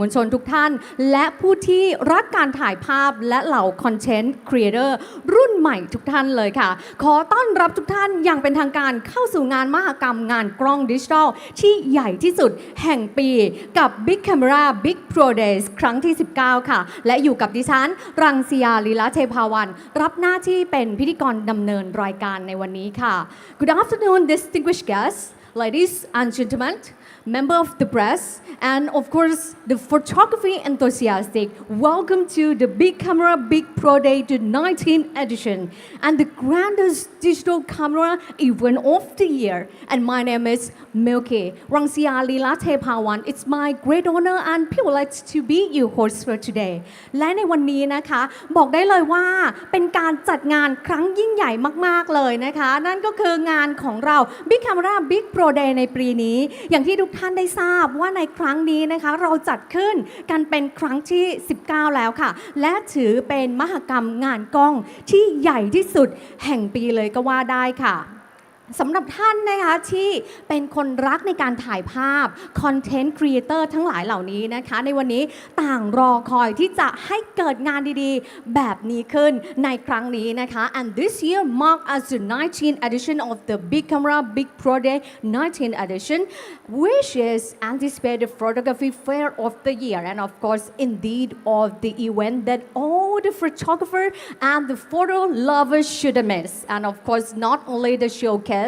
มวลชนทุกท่าน และผู้ที่รักการถ่ายภาพและเหล่าคอนเทนต์ครีเอเตอร์รุ่นใหม่ทุกท่านเลยค่ะ ขอต้อนรับทุกท่านอย่างเป็นทางการเข้าสู่งานมหกรรมงานกล้องดิจิทัล ที่ใหญ่ที่สุดแห่งปีกับ Big Camera Big Pro Days ครั้งที่ 19 ค่ะ และอยู่กับดิฉัน รังสียาลีลาเทพาวัน รับหน้าที่เป็นพิธีกรดำเนินรายการในวันนี้ค่ะ Good afternoon distinguished guests ladies and gentlemen member of the press and of course the photography enthusiastic welcome to the big camera big pro day to 19th edition and the grandest digital camera event of the year and my name is Milky Rangsia Lila Tepawan it's my great honor and privilege to be your host for today และในวันนี้นะคะ บอกได้เลยว่าเป็นการจัดงานครั้งยิ่งใหญ่มาก ๆ เลยนะคะ นั่นก็คืองานของเรา Big Camera Big Pro Day ในปีนี้ อย่างที่ทุกท่าน ท่านได้ทราบว่าในครั้งนี้นะคะเราจัดขึ้นกันเป็นครั้งที่ 19 แล้วค่ะ และถือเป็นมหกรรมงานกล้องที่ใหญ่ที่สุดแห่งปีเลยก็ว่าได้ค่ะ สำหรับท่านนะคะที่เป็นคนรักในการถ่ายภาพคอนเทนต์ครีเอเตอร์ทั้งหลายเหล่านี้นะคะ ในวันนี้ต่างรอคอยที่จะให้เกิดงานดีๆ แบบนี้ขึ้นในครั้งนี้นะคะ and this year mark as the 19th edition of the Big Camera Big Pro Day 19th edition which is anticipated photography fair of the year and of course indeed of the event that all the photographer and the photo lovers should miss and of course not only the showcase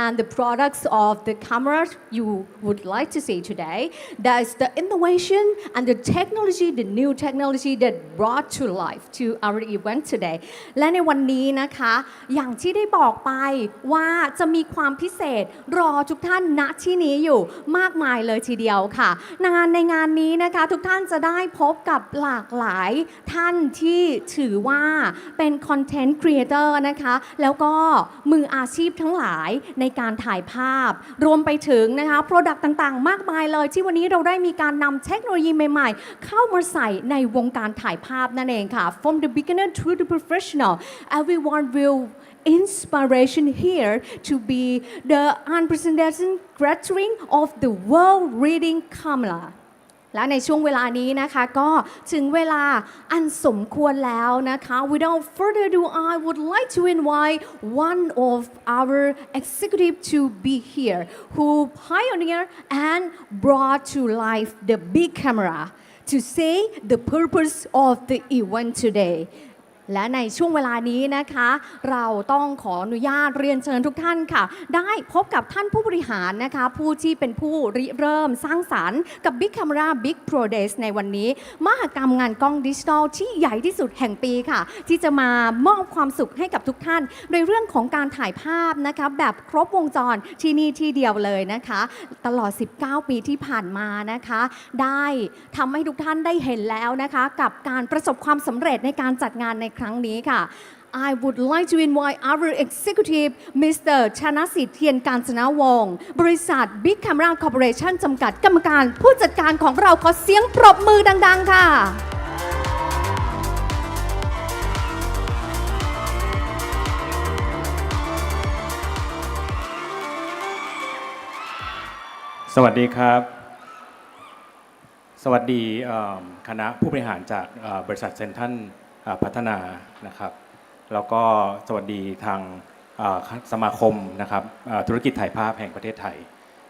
and the products of the camera you would like to see today there's the innovation and the technology the new technology that brought to life to our event today และในวันนี้นะคะ อย่างที่ได้บอกไปว่าจะมีความพิเศษรอทุกท่านณที่นี้อยู่มากมายเลยทีเดียวค่ะ งานในงานนี้นะคะทุกท่านจะได้พบกับหลากหลายท่านที่ถือว่าเป็นคอนเทนต์ครีเอเตอร์นะคะ แล้วก็มืออาชีพทั้งหลายในการถ่ายภาพ รวมไปถึงนะคะโปรดักต์ต่างๆ มากมายเลย ที่วันนี้เราได้มีการนำเทคโนโลยีใหม่ๆ เข้ามาใส่ในวงการถ่ายภาพนั่นเองค่ะ from the beginner to the professional everyone will inspiration here to be the unprecedented gathering of the world reading camera และในช่วงเวลานี้นะคะก็ถึงเวลาอันสมควรแล้วนะคะ without further ado I would like to invite one of our executive to be here who pioneered and brought to life the big camera to say the purpose of the event today และในช่วงเวลานี้นะคะ เราต้องขออนุญาตเรียนเชิญทุกท่านค่ะ ได้พบกับท่านผู้บริหารนะคะ ผู้ที่เป็นผู้ริเริ่มสร้างสารรค์กับ Big Camera Big Pro Days ในวันนี้ มหกรรมงานกล้องดิจิทัลที่ใหญ่ที่สุดแห่งปีค่ะ ที่จะมามอบความสุขให้กับทุกท่านในเรื่องของการถ่ายภาพนะคะ แบบครบวงจรที่นี่ที่เดียวเลยนะคะ ตลอด 19 ปีที่ผ่านมานะคะ ได้ทำให้ทุกท่านได้เห็นแล้วนะคะ กับการประสบความสำเร็จในการจัดงานในครั้งนี้ค่ะ I would like to invite our executive Mr. ชนะสิทธิ์เทียนการจนาวงศ์บริษัท Big Camera Corporation จำกัดกรรมการผู้จัดการของเราขอเสียงปรบมือดัง ๆ ค่ะ สวัสดีครับ สวัสดีเอ่อคณะผู้บริหารจากเอ่อบริษัทเซนทัน พัฒนานะครับ แล้วก็สวัสดีทางสมาคมนะครับธุรกิจถ่ายภาพแห่งประเทศไทย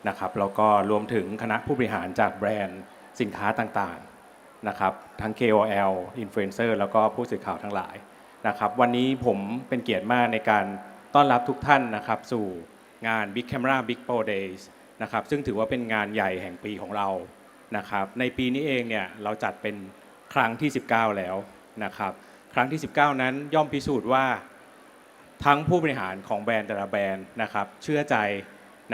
นะครับแล้วก็รวมถึงคณะผู้บริหารจากแบรนด์สินค้าต่างๆนะครับทั้ง KOL Influencer แล้วก็ผู้สื่อข่าวทั้งหลายนะครับวันนี้ผมเป็นเกียรติมากในการต้อนรับทุกท่านนะครับสู่งาน Big Camera Big Pro Days นะครับซึ่งถือว่าเป็นงานใหญ่แห่งปีของเรานะครับในปีนี้เองเนี่ยเราจัดเป็นครั้งที่ 19 แล้ว นะครับ ครั้งที่ 19 นั้นย่อมพิสูจน์ว่าทั้งผู้บริหารของแบรนด์แต่ละแบรนด์นะครับ เชื่อใจ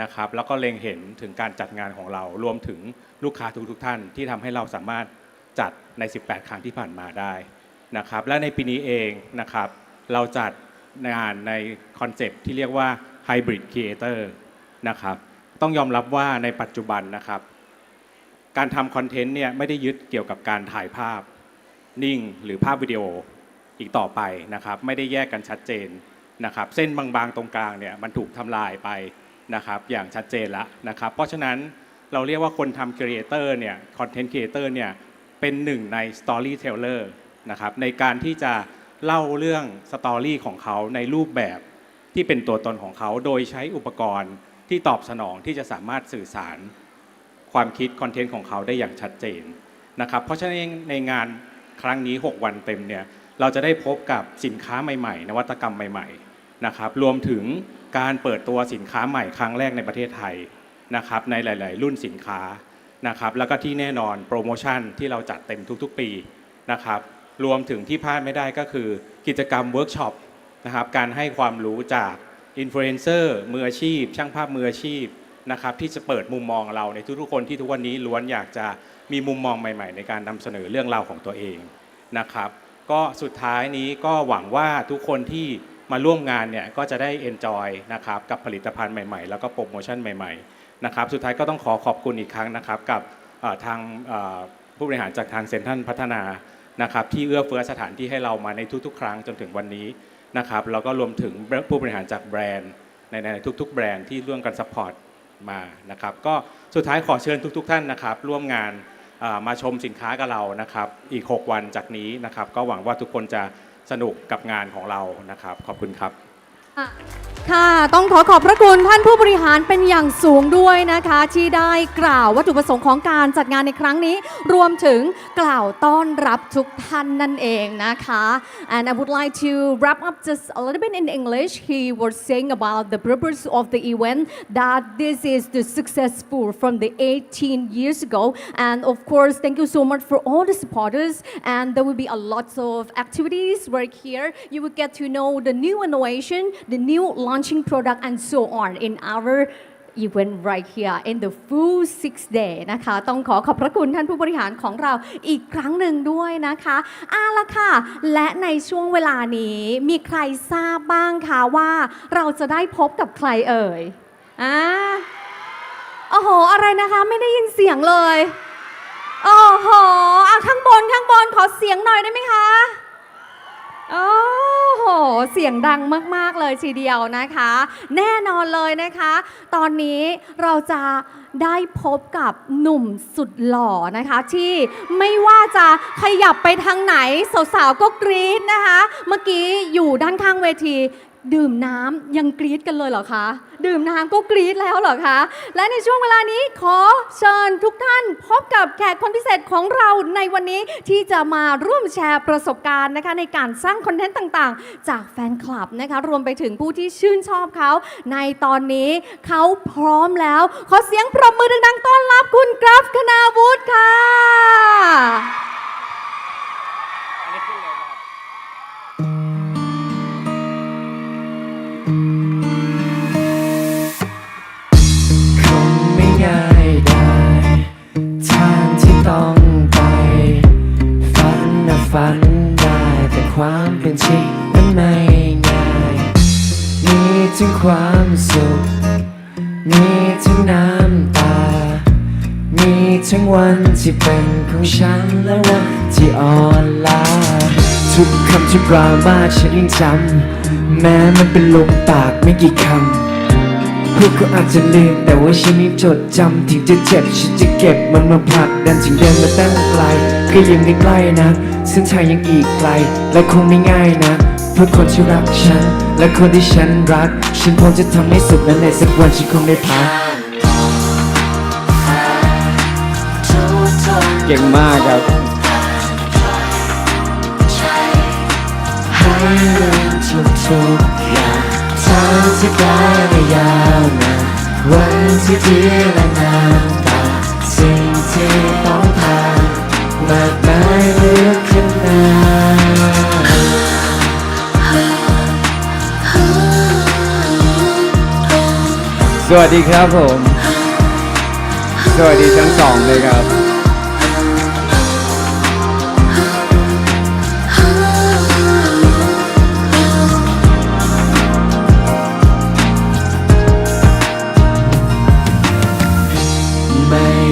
นะครับ แล้วก็เล็งเห็นถึงการจัดงานของเรา รวมถึงลูกค้าทุกๆท่าน ที่ทำให้เราสามารถจัดใน 18 ครั้งที่ผ่านมาได้นะครับ และในปีนี้เองนะครับ เราจัดงานในคอนเซปที่เรียกว่า Hybrid Creator นะครับ ต้องยอมรับว่าในปัจจุบันนะครับ การทำคอนเทนต์เนี่ยไม่ได้ยึดเกี่ยวกับการถ่ายภาพ นิ่งหรือภาพวิดีโออีกต่อไปนะครับ ไม่ได้แยกกันชัดเจนนะครับ เส้นบางๆตรงกลางเนี่ยมันถูกทำลายไปนะครับ อย่างชัดเจนล้วนะครับ เพราะฉะนั้นเราเรียกว่าคนทำครีเอเตอร์เนี่ยคอนเทนต์ครีเอเตอร์เนี่ยเป็นหนึ่งในสตอรี่เทเลอร์นะครับในการที่จะเล่าเรื่องสตอรี่ของเขาในรูปแบบที่เป็นตัวตนของเขาโดยใช้อุปกรณ์ที่ตอบสนองที่จะสามารถสื่อสารความคิดคอนเทนต์ของเขาได้อย่างชัดเจนนะครับเพราะฉะนั้นในงาน ครั้งนี้ 6 วันเต็มเนี่ยเราจะได้พบกับสินค้าใหม่ๆ นวัตกรรมใหม่ๆนะครับรวมถึงการเปิดตัวสินค้าใหม่ครั้งแรกในประเทศไทยนะครับในหลาย ๆ รุ่นสินค้านะครับแล้วก็ที่แน่นอนโปรโมชั่นที่เราจัดเต็มทุกๆ ปีนะครับรวมถึงที่พลาดไม่ได้ก็คือกิจกรรมเวิร์กช็อปนะครับการให้ความรู้จากอินฟลูเอนเซอร์มืออาชีพ ช่างภาพมืออาชีพนะครับที่จะเปิดมุมมองเราในทุกๆคนที่ทุกวันนี้ล้วนอยากจะ มีมุมมองใหม่ ๆ ในการนำเสนอเรื่องราวของตัวเองนะครับ ก็สุดท้ายนี้ก็หวังว่าทุกคนที่มาร่วมงานเนี่ยก็จะได้ enjoy นะครับกับผลิตภัณฑ์ใหม่ๆ แล้วก็โปรโมชั่นใหม่ๆนะครับสุดท้ายก็ต้องขอขอบคุณอีกครั้งนะครับกับทางผู้บริหารจากทางเซ็นทรัลพัฒนานะครับที่เอื้อเฟื้อสถานที่ให้เรามาในทุกๆ ครั้งจนถึงวันนี้นะครับแล้วก็รวมถึงผู้บริหารจากแบรนด์ในทุก ๆ แบรนด์ที่ร่วมกันซัพพอร์ตมานะครับก็สุดท้ายขอเชิญทุก ๆ ท่านนะครับร่วมงาน มาชมสินค้ากับเรานะครับ อีก 6 วันจากนี้นะครับ ก็หวังว่าทุกคนจะสนุกกับงานของเรานะครับ ขอบคุณครับ ค่ะ ต้องขอขอบพระคุณท่านผู้บริหารเป็นอย่างสูงด้วยนะคะ ที่ได้กล่าววัตถุประสงค์ของการจัดงานในครั้งนี้ รวมถึงกล่าวต้อนรับทุกท่านนั่นเองนะคะ and I would like to wrap up just a little bit in English he was saying about the purpose of the event that this is the successful from the 18 years ago and of course thank you so much for all the supporters and there will be a lot of activities right here you will get to know the new innovation the new launching product and so on in our event right here in the full six day นะคะ ต้องขอขอบพระคุณท่านผู้บริหารของเราอีกครั้งหนึ่งด้วยนะคะอาละค่ะ และในช่วงเวลานี้มีใครทราบบ้างคะว่าเราจะได้พบกับใครเอ่ยอ่าโอ้โห อะไรนะคะ ไม่ได้ยินเสียงเลย โอ้โหอะข้างบนข้างบนขอเสียงหน่อยได้ไหมคะ โอ้โห เสียงดังมาก ๆ เลยทีเดียวนะคะ แน่นอนเลยนะคะ ตอนนี้เราจะได้พบกับหนุ่มสุดหล่อนะคะ ที่ไม่ว่าจะขยับไปทางไหน สาวๆก็กรี๊ดนะคะ เมื่อกี้อยู่ด้านข้างเวที ดื่มน้ำยังกรี๊ดกันเลยเหรอคะ ดื่มน้ำก็กรี๊ดแล้วเหรอคะ และในช่วงเวลานี้ขอเชิญทุกท่านพบกับแขกคนพิเศษของเราในวันนี้ที่จะมาร่วมแชร์ประสบการณ์นะคะในการสร้างคอนเทนต์ต่างๆ จากแฟนคลับนะคะรวมไปถึงผู้ที่ชื่นชอบเขา ในตอนนี้เขาพร้อมแล้ว ขอเสียงปรบมือดังๆต้อนรับคุณก กคำที่าวมาฉันยังจำแม้มันเป็นลมปากไม่กี่คำพูดก็อาจจะลืมแต่ว่าฉันยังจดจำถึงจะเจ็บฉันจะเก็บมันมาผลักดันถึงเดินมาตั้งไกลก็ยังไม่ใกล้นะเส้นทางยังอีกไกล และคงไม่ง่ายนะเพื่อคนที่รักฉัน และคนที่ฉันรัก ฉันคงจะทำให้สุดและในสักวันฉันคงได้พักเก่งมากครับ เรื่องทุกๆอย่างทางที่ไกลและยาวนานวันที่ดีและน้ำตาสิ่งที่ต้องผ่านมากมายเลือขนาสวัสดีครับผม สวัสดีทั้งสองเลยครับ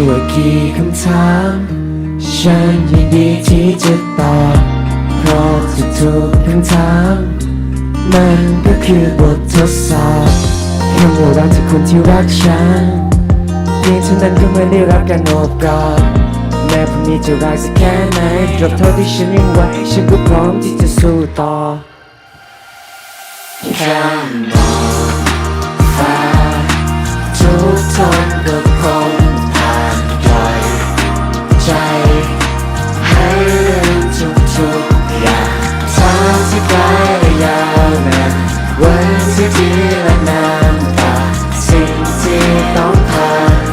ว่ากี่คำถาม ฉันยินดีที่จะตอบเพราะทุกๆคำถาม มันก็คือบททดสอบคำว่ารักจากคนที่รักฉันคพียงเท่านั้นก็เหมือนได้รับการโอบกอดแม้พรุ่งนี้จะร้ายสักแค่ไหนตราบเท่าที่ฉันยังไหวฉันก็พร้อมที่จะสู้ต่อแค่มองฟ้าทุกทนก็ ที่ไกลและยาวนานวันที่ดีและน้ำตาสิ่งที่ต้องผ่าน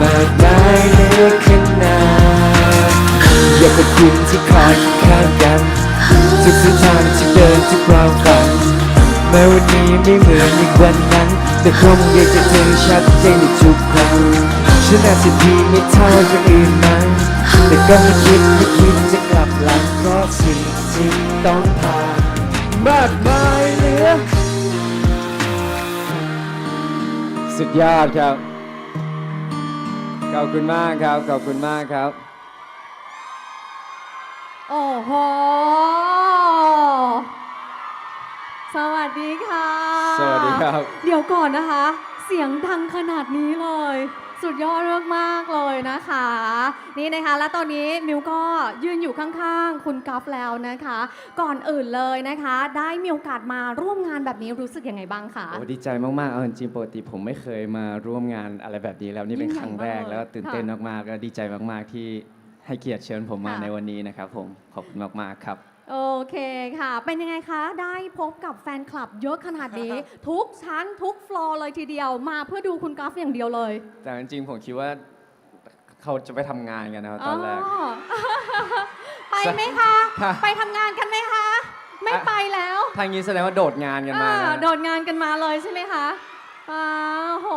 มากมายเหลือขนาดอยากขอบคุณที่คอยข้างกันทุกเส้นทางที่เดินทุกความฝันแม้วันนี้ไม่เหมือนอย่างวันนั้น แต่คงอยากจะเจอชัดเจนในทุกครั้งฉันอาจจะดีไม่เท่าคนอื่นนั้นแต่ก็ไม่คิดไม่คิดจะกลับหลังเพราะสิ่งที่ต้องผ่าน มากมายเหลือสุดยอดครับ ขอบคุณมากครับ ขอบคุณมากครับ โอ้โห สวัสดีค่ะ สวัสดีครับ เดี๋ยวก่อนนะคะ เสียงดังขนาดนี้เลย สุดยอดมากๆเลยนะคะ นี่นะคะและตอนนี้มิวก็ยืนอยู่ข้างๆ คุณกัฟแล้วนะคะ ก่อนอื่นเลยนะคะ ได้มีโอกาสมาร่วมงานแบบนี้รู้สึกยังไงบ้างคะ โอ้ดีใจมากๆ เอาจริงๆปกติผมไม่เคยมาร่วมงานอะไรแบบนี้แล้วนี่เป็นยิ่งครั้งแรกใหญ่มากแล้วก็ตื่นเต้นค่ะมากๆ ก็ดีใจมากๆที่ให้เกียรติเชิญผมมาค่ะในวันนี้นะครับผม ขอบคุณมากๆครับ โอเคค่ะ เป็นยังไงคะ ได้พบกับแฟนคลับเยอะขนาดนี้ ทุกชั้นทุกฟลอร์เลยทีเดียว มาเพื่อดูคุณกัฟอย่างเดียวเลย แต่จริงๆผมคิดว่าเขาจะไปทำงานกันนะครับตอนแรกอ๋อไปไหมคะค่ะไปทำงานกันไหมคะ ไม่อะไปแล้วทางนี้แสดงว่าโดดงานกันมาอ่านะ โดดงานกันมาเลยใช่ไหมคะอ้าวโห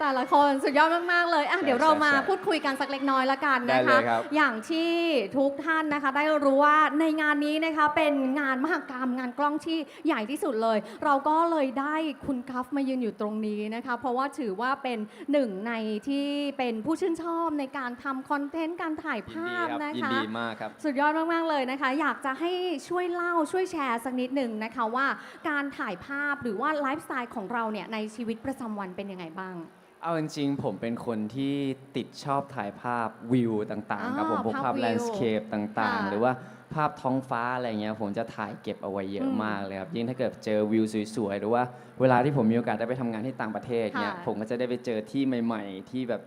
แต่ละคนสุดยอดมาก ๆ เลยอะใช่เดี๋ยวเรามาใช่ใช่พูดคุยกันสักเล็กน้อยละกันได้นะเลคะยครับอย่างที่ทุกท่านนะคะได้รู้ว่าในงานนี้นะคะเป็นงานมหกรรมงานกล้องที่ใหญ่ที่สุดเลย เราก็เลยได้คุณกัฟมายืนอยู่ตรงนี้นะคะ เพราะว่าถือว่าเป็นหนึ่งในที่เป็นผู้ชื่นชอบในการทำคอนเทนต์การถ่ายภาพยินดีครับนะยินคะดีมากครับสุดยอดมาก ๆ เลยนะคะ อยากจะให้ช่วยเล่าช่วยแชร์สักนิดหนึ่งนะคะว่าการถ่ายภาพหรือว่าไลฟ์สไตล์ของเราเนี่ยในชีวิตประจำวันเป็นยังไงบ้าง เอาจริงๆ ผมเป็นคนที่ติดชอบถ่ายภาพวิวต่างๆครับผมอ่าพวกภาภาพพวิวแลนด์สเคปต่างค่ะๆหรือว่าภาพท้องฟ้าอะไรเงี้ยผมจะถ่ายเก็บเอาไว้เยอะอืมมากเลยครับยิ่งถ้าเกิดเจอวิวสวยๆ หรือว่าเวลาที่ผมมีโอกาสได้ไปทำงานที่ต่างประเทศเนี่ยค่ะผมก็จะได้ไปเจอที่ใหม่ ๆ ที่แบบ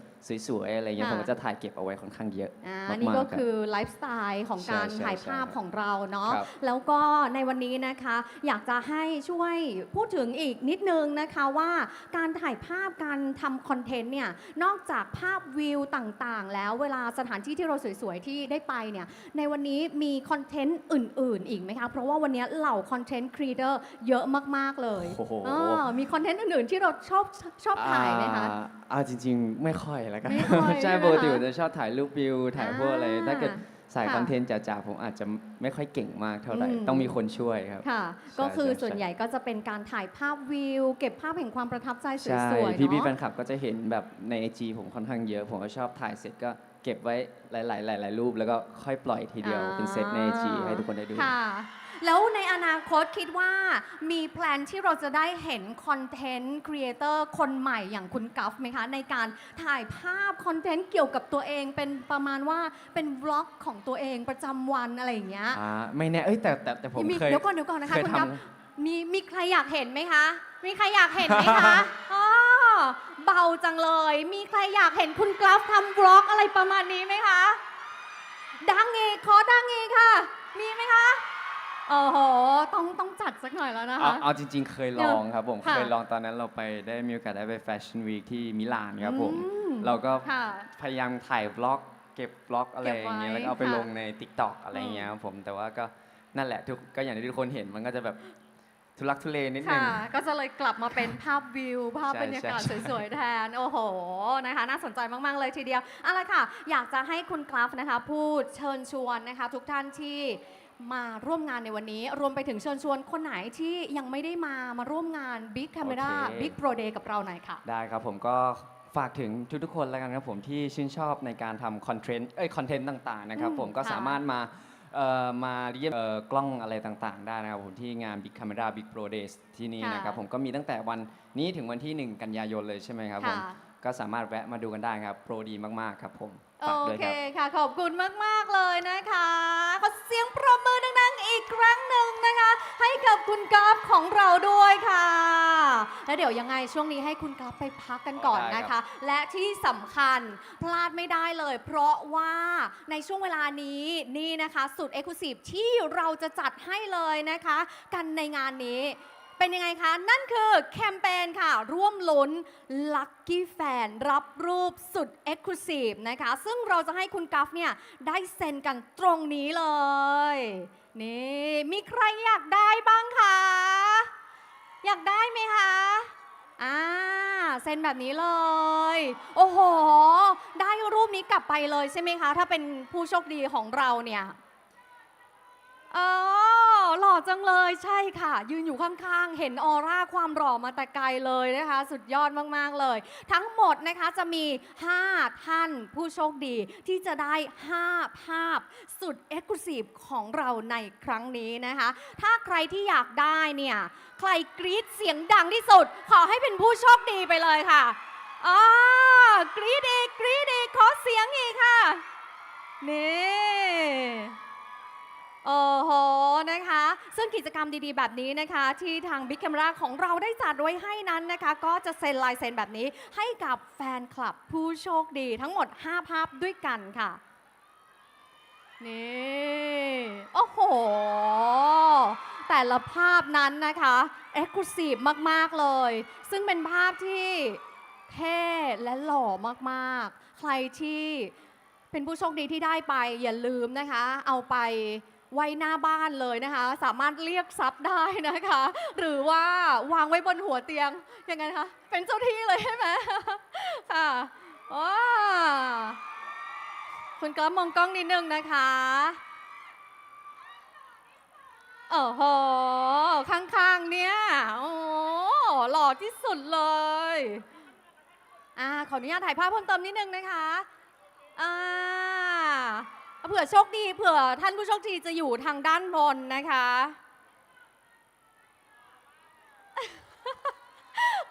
สวยๆอะไรเงี้ยค่ะ ผมก็จะถ่ายเก็บเอาไว้ค่อนข้างเยอะอ่ามากๆนี่ก็รับคือไลฟ์สไตล์ของการใช่ใช่ถ่ายภาพใช่ของเราเนาะครับแล้วก็ในวันนี้นะคะ อยากจะให้ช่วยพูดถึงอีกนิดนึงนะคะว่าการถ่ายภาพการทำคอนเทนต์เนี่ยนอกจากภาพวิวต่างๆ แล้วเวลาสถานที่ที่เราสวยๆ ที่ได้ไปเนี่ยในวันนี้มีคอนเทนต์อื่นๆ อีกไหมคะเพราะว่าวันนี้เหล่าคอนเทนต์ครีเอเตอร์เยอะมากๆเลยโอ้โห เออมีคอนเทนต์อื่นๆ ที่เราชอบชอบถ่ายไหมคะ อ่าอ่าจริง ๆ ไม่ค่อยแล้วกันไม่ค่อยใช่ใช่ไหมปกติคะผมจะชอบถ่ายรูปวิว ถ่ายพวกอะไรอ่าถ้าเกิดสายค่ะคอนเทนต์จ๋าๆผมอาจจะไม่ค่อยเก่งมากเท่าไหร่อืมต้องมีคนช่วยครับค่ะใช่ก็คือใช่ส่วนใหญ่ก็จะเป็นการถ่ายภาพวิว เก็บภาพแห่งความประทับใจสใช่วยๆพี่พี่ๆแฟเนาะนคลับก็จะเห็นแบบในไอจีผมค่อนข้างเยอะ ผมก็ชอบถ่ายเสร็จก็เก็บไว้หลายๆหลายๆรูป แล้วก็ค่อยปล่อยทีเดียวเป็นเซตในไอจีให้ทุกคนได้ดูค่ะ แล้วในอนาคตคิดว่ามีแพลนที่เราจะได้เห็นคอนเทนต์ครีเอเตอร์คนใหม่อย่างคุณกัฟไหมคะ ในการถ่ายภาพคอนเทนต์เกี่ยวกับตัวเองเป็นประมาณว่าเป็นวล็อกของตัวเองประจำวันอะไรอย่างเงี้ยอ่าไม่แน่เอ้ยแต่แต่แต่ผมมีเคย เดี๋ยวก่อนเดี๋ยวก่อนนะคะเคยคุณทำกัฟมีมีใครอยากเห็นไหมคะ มีใครอยากเห็นไหมคะอ๋อเบาจังเลย มีใครอยากเห็นคุณกราฟทำบล็อกอะไรประมาณนี้ไหมคะ ดังอีกขอดังอีกค่ะ มีไหมคะ โอ้โหต้องต้องจัดสักหน่อยแล้วนะเอาคะ เอาจริง ๆ เคยลองครับผมค่ะ เคยลองตอนนั้นเราไปได้มีโอกาสได้ไปแฟชั่นวีคที่มิลานครับผม อืมเราก็ค่ะ พยายามถ่ายบล็อก เก็บบล็อกอะไรอย่างเงี้ยเก็บไว้แล้วก็เอาไปค่ะลงใน t ิ k t o k อะไรอย่างเงี้ยครับผมแต่ว่าก็นั่นแหละทุกก็อย่างที่ทุกคนเห็นมันก็จะแบบทุลักทุเลนิดนึง ค่ะ ก็จะเลยกลับมาเป็นภาพวิว ภาพใช่บรรยากาศใช่สวยๆแทน โอ้โห นะคะ น่าสนใจมาก ๆ เลยทีเดียวเอาละค่ะ อยากจะให้คุณกราฟนะคะ พูดเชิญชวนนะคะ ทุกท่านที่ มาร่วมงานในวันนี้ รวมไปถึงเชิญชวนคนไหนที่ยังไม่ได้มามาร่วมงาน Big Camera โอเค Big Pro Day กับเราหน่อยค่ะ ได้ครับผมก็ฝากถึงทุกๆคนแล้วกันครับผมที่ชื่นชอบในการทำคอนเทนต์เอ้ยคอนเทนต์ต่างๆนะครับ อืมผมก็ค่ะ สามารถมาเอ่อมาเยี่ยมเอ่อกล้องอะไรต่างๆ ได้นะครับผมที่งาน Big Camera Big Pro Days ที่นี่นะครับผมก็มีตั้งแต่วันนี้ถึงวันที่ 1 กันยายนเลยใช่ไหมครับผม ค่ะ ก็สามารถแวะมาดูกันได้ครับ โปรดีมากๆครับผมโอฝากด้วยเคครับ ค่ะ ขอบคุณมาก ๆ เลยนะคะขอเสียงปรบมือดัง ๆ อีกครั้งหนึ่งนะคะ ให้กับคุณกราฟของเราด้วยค่ะ แล้วเดี๋ยวยังไงช่วงนี้ให้คุณกราฟไปพักกันก่อนได้นะครัคะ บ และที่สำคัญพลาดไม่ได้เลย เพราะว่าในช่วงเวลานี้นี่นะคะ สุดเอกลุศิที่เราจะจัดให้เลยนะคะ กันในงานนี้ เป็นยังไงคะ นั่นคือแคมเปญค่ะ ร่วมลุ้น Lucky Fan รับรูปสุด Exclusive นะคะ ซึ่งเราจะให้คุณกัฟเนี่ย ได้เซ็นกันตรงนี้เลย นี่ มีใครอยากได้บ้างคะ อยากได้ไหมคะอ่าเซ็นแบบนี้เลย โอ้โห ได้รูปนี้กลับไปเลยใช่ไหมคะ ถ้าเป็นผู้โชคดีของเราเนี่ยอ๋อ อจังเลยใช่ค่ะ ยืนอยู่ข้างๆ เห็นออร่าความหล่อมาแต่ไกลเลยนะคะ สุดยอดมากๆเลย ทั้งหมดนะคะจะมี 5 ท่านผู้โชคดีที่จะได้ 5 ภาพสุดเอ็กซ์คลูซีฟของเราในครั้งนี้นะคะ ถ้าใครที่อยากได้เนี่ย ใครกรี๊ดเสียงดังที่สุด ขอให้เป็นผู้โชคดีไปเลยค่ะอ๋อกรี๊ดอีกกรี๊ดอีกขอเสียงอีกค่ะ นี่ โอ้โหนะคะ ซึ่งกิจกรรมดีๆ แบบนี้นะคะ ที่ทาง Big Camera ของเราได้จัดไว้ให้นั้นนะคะ ก็จะเซ็นลายเซ็นแบบนี้ให้กับแฟนคลับผู้โชคดีทั้งหมด 5 ภาพด้วยกันค่ะ นี่ โอ้โห แต่ละภาพนั้นนะคะเอ็กซ์คลูซีฟมากๆเลย ซึ่งเป็นภาพที่เท่และหล่อมากๆ ใครที่เป็นผู้โชคดีที่ได้ไปอย่าลืมนะคะ เอาไป ไว้หน้าบ้านเลยนะคะ สามารถเรียกทรัพย์ได้นะคะ หรือว่าวางไว้บนหัวเตียงยังไงคะเป็นเจ้าที่เลยใช่ไหมค่ะว้าคุณก๊อฟมองกล้องนิดนึงนะคะโอ้โหข้างๆเนี่ยโอ้หล่อที่สุดเลยอ่าขออนุญาตถ่ายภาพเพิ่มเติมนิดนึงนะคะอ่า เผื่อโชคดีเผื่อท่านผู้โชคดีจะอยู่ทางด้านบนนะคะ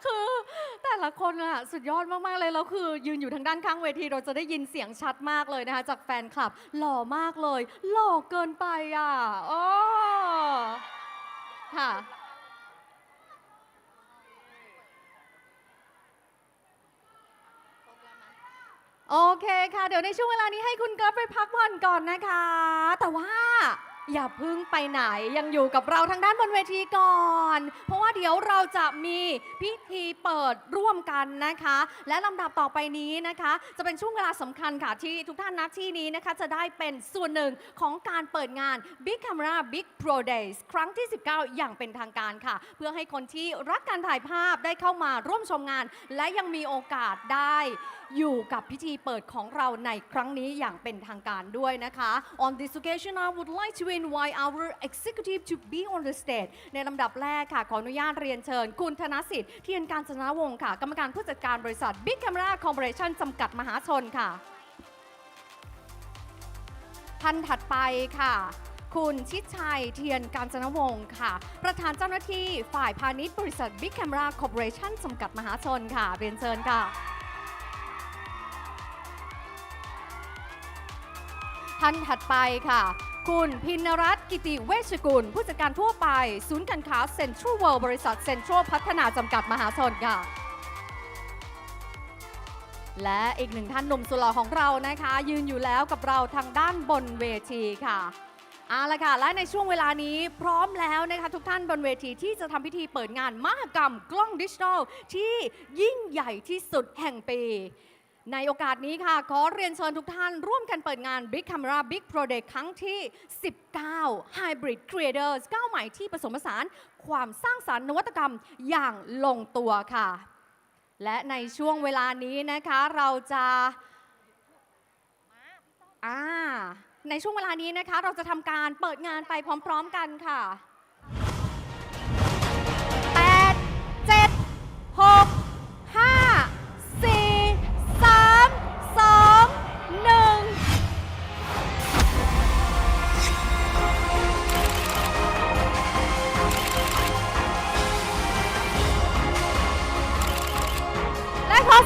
คือแต่ละคนอะสุดยอดมาก ๆ เลยแล้วคือ ยืนอยู่ทางด้านข้างเวทีเราจะได้ยินเสียงชัดมากเลยนะคะ จากแฟนคลับ หล่อมากเลย หล่อเกินไปอะโอ้ ค่ะ เดี๋ยวในช่วงเวลานี้ให้คุณเกิร์ฟไปพักผ่อนก่อนนะคะ แต่ว่าอย่าเพึ่งไปไหนยังอยู่กับเราทางด้านบนเวทีก่อน เพราะว่าเดี๋ยวเราจะมีพิธีเปิดร่วมกันนะคะ และลำดับต่อไปนี้นะคะ จะเป็นช่วงเวลาสำคัญค่ะที่ทุกท่านนักที่นี้นะคะ จะได้เป็นส่วนหนึ่งของการเปิดงาน Big Camera Big Pro Days ครั้งที่ 19 อย่างเป็นทางการค่ะ เพื่อให้คนที่รักการถ่ายภาพได้เข้ามาร่วมชมงาน และยังมีโอกาสได้ อยู่กับพิธีเปิดของเราในครั้งนี้อย่างเป็นทางการด้วยนะคะ On this occasion I would like to invite our executive to be on the stage ในลำดับแรกค่ะ ขออนุญาตเรียนเชิญ คุณธนสิทธิ์เทียนการจนะวงศ์ค่ะ กรรมการผู้จัดการบริษัท Big Camera Corporation จำกัดมหาชนค่ะ ท่านถัดไปค่ะคุณชิดชัยเทียนการจนวงศ์ค่ะ ประธานเจ้าหน้าที่ฝ่ายพาณิชย์บริษัท Big Camera Corporation จำกัดมหาชนค่ะ เรียนเชิญค่ะ ท่านถัดไปค่ะ คุณพินรัตน์กิติเวชกุล ผู้จัดการทั่วไป ศูนย์การค้าเซ็นทรัลเวิลด์บริษัทเซ็นทรัลพัฒนาจำกัดมหาชนค่ะ และอีกหนึ่งท่านหนุ่มสุดหล่อของเรานะคะ ยืนอยู่แล้วกับเราทางด้านบนเวทีค่ะเอาละค่ะและในช่วงเวลานี้พร้อมแล้วนะคะทุกท่านบนเวทีที่จะทำพิธีเปิดงานมหกรรมกล้องดิจิทัลที่ยิ่งใหญ่ที่สุดแห่งปี ในโอกาสนี้ค่ะ ขอเรียนเชิญทุกท่านร่วมกันเปิดงาน Big Camera Big Project ครั้งที่ 19 Hybrid Creators ก้าวใหม่ที่ผสมผสานความสร้างสรรค์นวัตกรรมอย่างลงตัวค่ะ และในช่วงเวลานี้นะคะเราจะอ่าในช่วงเวลานี้นะคะ เราจะทำการเปิดงานไปพร้อม ๆ กันค่ะ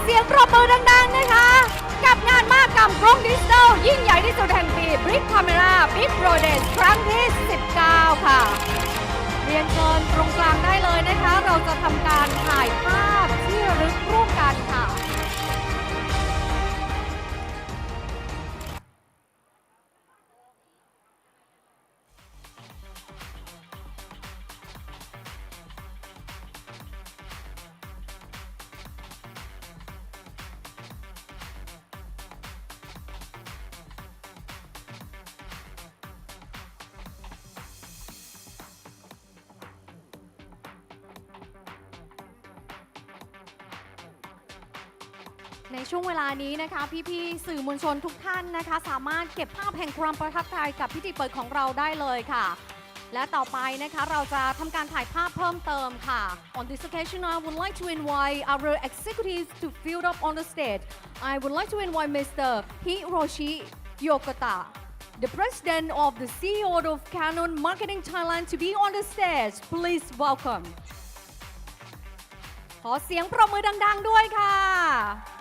เสียงปรบมือดังๆนะคะ กับงานมากกรรมกล้องดิจิทัลยิ่งใหญ่ที่สุดแห่งปี Big Camera Big Pro Days ครั้งที่ 19 ค่ะ เรียนเชิญตรงกลางได้เลยนะคะ เราจะทำการถ่ายภาพที่ระลึกรูป ในช่วงเวลานี้นะคะ พี่ๆสื่อมวลชนทุกท่านนะคะ สามารถเก็บภาพแห่งความประทับใจกับพิธีเปิดของเราได้เลยค่ะ และต่อไปนะคะเราจะทำการถ่ายภาพเพิ่มเติมค่ะ On this occasion I would like to invite our executives to field up on the stage I would like to invite Mr. Hiroshi Yokota the president of the CEO of Canon Marketing Thailand to be on the stage please welcome ขอเสียงปรบมือดัง ๆ ด้วยค่ะ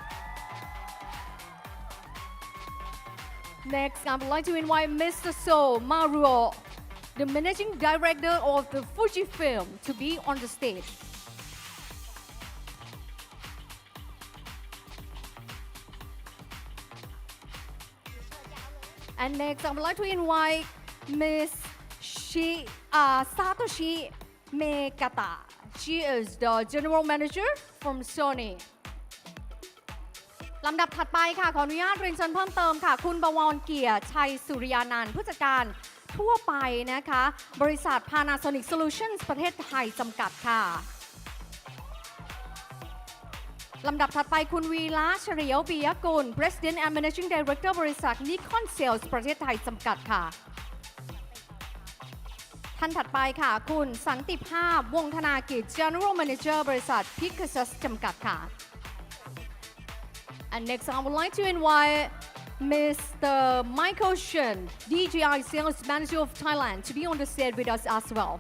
Next, I would like to invite Mr. So Maruo, the managing director of the Fujifilm, to be on the stage. And next, I would like to invite Miss Shi, uh, Satoshi Megata. She is the general manager from Sony. ลำดับถัดไปค่ะ ขออนุญาตเรียนเชิญเพิ่มเติมค่ะ คุณบวรเกียรติชัยสุริยานันท์ผู้จัดการทั่วไปนะคะ บริษัท Panasonic Solutions ประเทศไทยจำกัดค่ะลำดับถัดไปคุณวีระเฉลียวปิยกุล President and Managing Director บริษัท Nikon Sales ประเทศไทยจำกัดค่ะ ท่านถัดไปค่ะ คุณสันติภาพ วงธนากิจ General Manager บริษัท Pegasus จำกัดค่ะ And next, I would like to invite Mr. Michael Shen, DJI Sales Manager of Thailand, to be on the stage with us as well.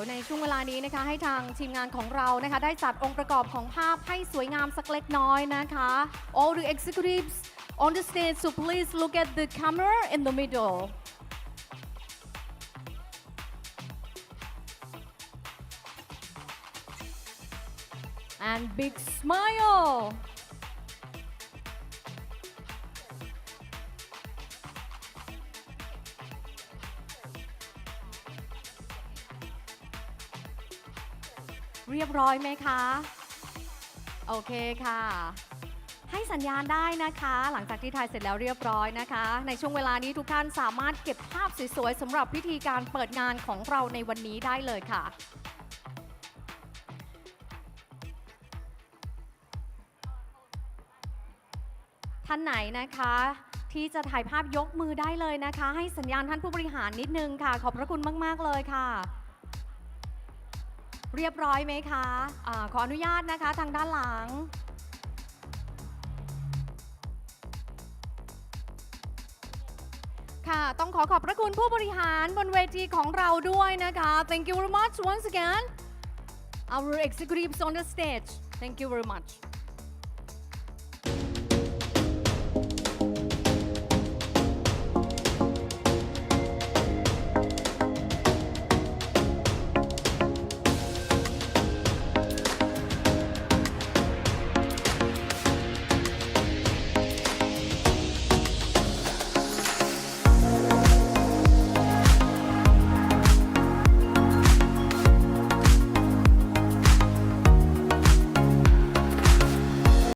ยวในช่วงเวลานี้นะคะ ให้ทางทีมงานของเรานะคะ ได้จัดองค์ประกอบของภาพให้สวยงามสักเล็กน้อยนะคะ All the executives on the stage so please look at the camera in the middle and big smile เรียบร้อยไหมคะ โอเคค่ะ ให้สัญญาณได้นะคะ หลังจากที่ถ่ายเสร็จแล้วเรียบร้อยนะคะ ในช่วงเวลานี้ทุกท่านสามารถเก็บภาพสวยๆสำหรับพิธีการเปิดงานของเราในวันนี้ได้เลยค่ะท่านไหนนะคะที่จะถ่ายภาพยกมือได้เลยนะคะ ให้สัญญาณท่านผู้บริหารนิดนึงค่ะ ขอบพระคุณมาก ๆ เลยค่ะ เรียบร้อยไหมคะอะขออนุญาตนะคะทางด้านหลัง ค่ะต้องขอขอบพระคุณผู้บริหารบนเวทีของเราด้วยนะคะ Thank you very much once again our executives on the stage Thank you very much